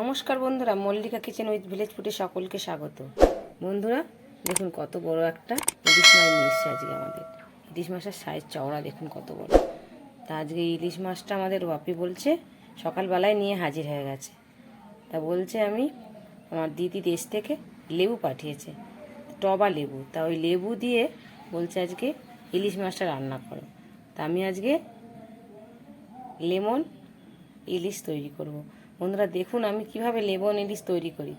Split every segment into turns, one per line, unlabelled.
নমস্কার বন্ধুরা, Mallika kitchen with village ফুটে সকলকে স্বাগত। বন্ধুরা, দেখুন কত বড় একটা ইলিশ মাছ নিয়ে এসছে আজকে আমাদের। ইলিশ মাছের সাইজ চওড়া, দেখুন কত বড়। তা আজকে ইলিশ মাছটা আমাদের বাপি বলছে, সকালবেলায় নিয়ে হাজির হয়ে গেছে। তা বলছে আমি, আমার দিদি দেশ থেকে লেবু পাঠিয়েছে, টবা লেবু। তা ওই লেবু দিয়ে বলছে আজকে ইলিশ মাছটা রান্না করো। তা আমি আজকে লেমন ইলিশ তৈরি করব। বন্ধুরা দেখুন আমি কীভাবে লেবন ইলিশ তৈরি করি।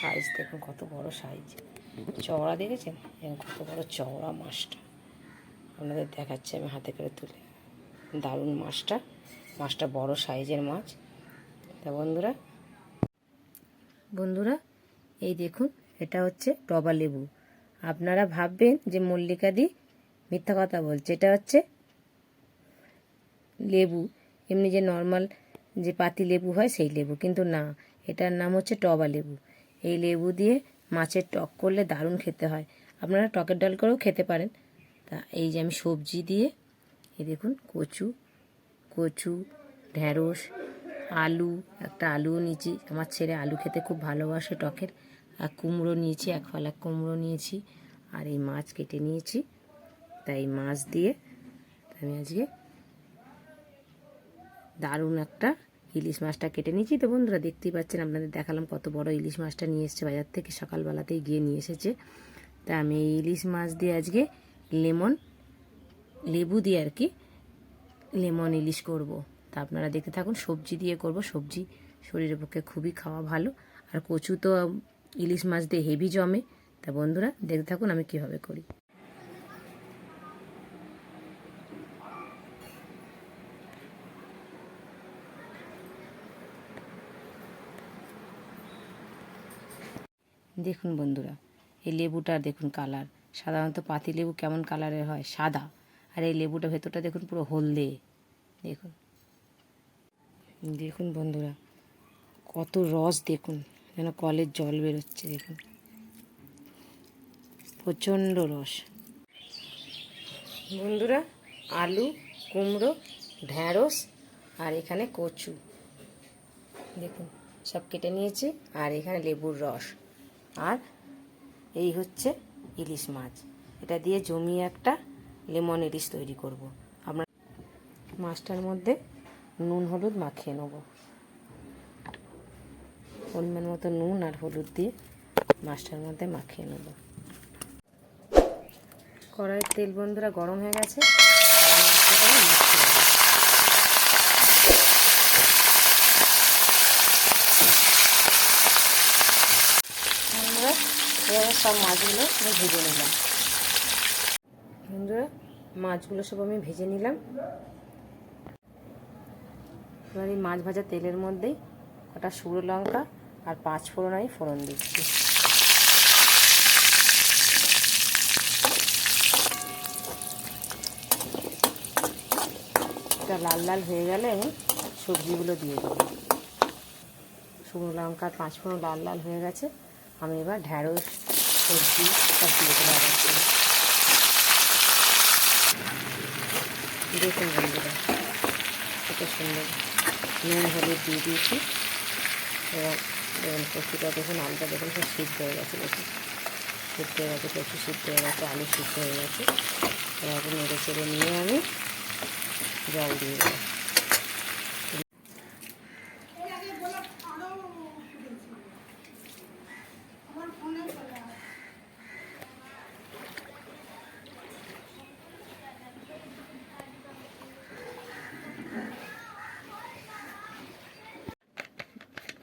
সাইজ দেখুন কত বড় সাইজ চওড়া দেখেছেন? এবং কত বড় চওড়া মাছটা। আপনাদের দেখাচ্ছি আমি হাতে করে তুলে। দারুণ মাছটা। মাছটা বড় সাইজের মাছ। তা বন্ধুরা বন্ধুরা, এই দেখুন, এটা হচ্ছে টবা লেবু। আপনারা ভাববেন যে মল্লিকা দি মিথ্যা কথা বলছে। এটা হচ্ছে লেবু। এমনি যে নর্মাল যে পাতি লেবু হয় সেই লেবু। কিন্তু না, এটার নাম হচ্ছে টবা লেবু। এই লেবু দিয়ে মাছের টক করলে দারুণ খেতে হয়। আপনারা টকের ডাল করেও খেতে পারেন। তা এই যে আমি সবজি দিয়ে, এই দেখুন, কচু কচু ঢ্যাঁড়স আলু, একটা আলুও নিয়েছি। আমার ছেলে আলু খেতে খুব ভালোবাসে টকের। আর কুমড়ো নিয়েছি, এক ফালা কুমড়ো নিয়েছি। আর এই মাছ কেটে নিয়েছি। তাই মাছ দিয়ে আমি আজকে দারুণ একটা ইলিশ মাছটা কেটে নিয়েছি। তো বন্ধুরা দেখতেই পাচ্ছেন, আপনাদের দেখালাম কত বড় ইলিশ মাছটা নিয়ে এসেছে বাজার থেকে। সকালবেলাতেই গিয়ে নিয়ে এসেছে। তা আমি ইলিশ মাছ দিয়ে আজকে লেমন, লেবু দিয়ে আর কি লেমন ইলিশ করব। তা আপনারা দেখতে থাকুন, সবজি দিয়ে করব। সবজি শরীরের পক্ষে খুবই খাওয়া ভালো। আর কচু তো ইলিশ মাছ দিয়ে হেভি জমে। তা বন্ধুরা দেখতে থাকুন আমি কীভাবে করি। দেখুন বন্ধুরা, এই লেবুটার দেখুন কালার সাধারণত পাতি লেবু কেমন কালারের হয়? সাদা। আর এই লেবুটা ভেতরটা দেখুন পুরো হলদে। দেখুন। দেখুন বন্ধুরা, কত রস দেখুন, যেন কলের জল বেরোচ্ছে, দেখুন। প্রচণ্ড রস। বন্ধুরা, আলু, কুমড়ো, ঢ্যাঁড়স আর এখানে কচু। দেখুন, সব কেটে নিয়েছি আর এখানে লেবুর রস। আর এই হচ্ছে ইলিশ মাছ। এটা দিয়ে জমিয়ে একটা লেমন ইলিশ তৈরি করব। আমরা মাছটার মধ্যে নুন, হলুদ মাখিয়ে নেব। পরিমাণ মতো নুন আর হলুদ দিয়ে মাছটার মধ্যে মাখিয়ে নেব। কড়াইয়ের তেল বন্ধুরা গরম হয়ে গেছে এবার মাছটাকে মাখিয়ে নেব। বন্ধুরা এবার সব মাছগুলো আমি ভেজে নিলাম। বন্ধুরা, মাছগুলো সব আমি ভেজে নিলাম। এবার এই মাছ ভাজা তেলের মধ্যেই কটা শুকনো লঙ্কা আর পাঁচ ফোড়ন আমি ফোড়ন দিচ্ছি। এটা লাল লাল হয়ে গেলে আমি সবজিগুলো দিয়ে দেবো। শুকনো লঙ্কা পাঁচ ফোড়ন লাল লাল হয়ে গেছে। আমি এবার ঢ্যাঁড়স সবজি সব আবার দেখুন বন্ধুরা, কত সুন্দর। নুন, হলুদ দিয়ে দিয়েছি। এবার দেখুন কচুটা দেখুন আলুটা দেখুন সব সিদ্ধ হয়ে গেছে, দেখুন। সিদ্ধ হয়ে গেছে, কচু সিদ্ধ হয়ে গেছে, আলু সিদ্ধ হয়ে গেছে। এবার নেড়ে চেড়ে নিয়ে আমি জল দিয়ে দেবো।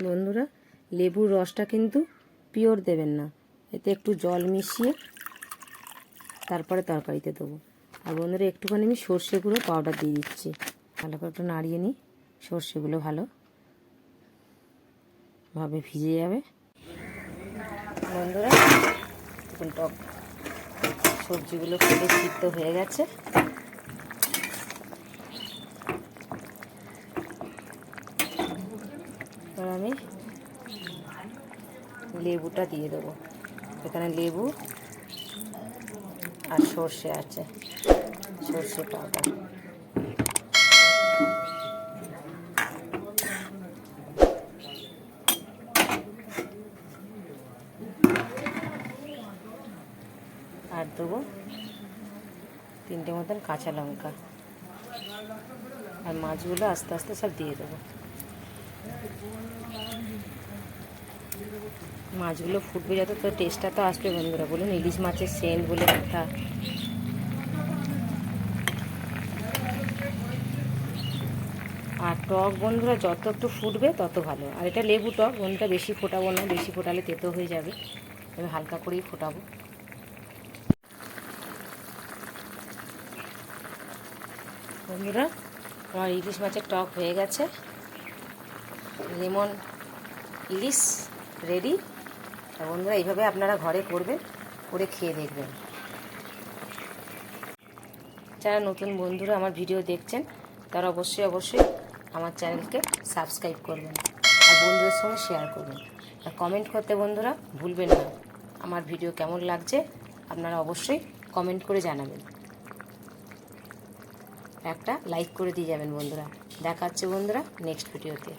বন্ধুরা, লেবুর রসটা কিন্তু পিওর দেবেন না। এতে একটু জল মিশিয়ে তারপরে তরকারিতে দেবো। আর বন্ধুরা, একটুখানি আমি সর্ষে গুঁড়ো পাউডার দিয়ে দিচ্ছি। ভালো করে একটু নাড়িয়ে নিই, সর্ষেগুলো ভালো ভাবে ভিজে যাবে। বন্ধুরা টক সবজিগুলো ফুটে সিদ্ধ হয়ে গেছে এবার আমি লেবুটা দিয়ে দেবো। এখানে লেবু আর সর্ষে আছে, সর্ষে পাউডার আর দেবো তিনটে মতন কাঁচা লঙ্কা। আর মাছগুলো আস্তে আস্তে সব দিয়ে দেবো। মাছগুলো ফুটবে যত তো টেস্টটা তো আসবে বন্ধুরা, বলুন, ইলিশ মাছের সেন্ট বলে কথা। আর টক বন্ধুরা, যত একটু ফুটবে তত ভালো। আর এটা লেবু টক বন্ধুটা বেশি ফোটাবো না, বেশি ফোটালে তেতো হয়ে যাবে। আমি হালকা করেই ফোটাবো। বন্ধুরা, আমার ইলিশ মাছের টক হয়ে গেছে। লেমন, ইলিশ। রেডি। বন্ধুরা, এইভাবে আপনারা ঘরে করবেন করে খেয়ে দেখবেন। যারা নতুন বন্ধুরা আমার ভিডিও দেখছেন, তারা অবশ্যই অবশ্যই আমার চ্যানেলকে সাবস্ক্রাইব করবেন আর বন্ধুদের সঙ্গে শেয়ার করবেন। আর কমেন্ট করতে বন্ধুরা ভুলবেন না। আমার ভিডিও কেমন লাগছে, আপনারা অবশ্যই কমেন্ট করে জানাবেন। একটা লাইক করে দিয়ে যাবেন বন্ধুরা। দেখা হচ্ছে বন্ধুরা নেক্সট ভিডিওতে।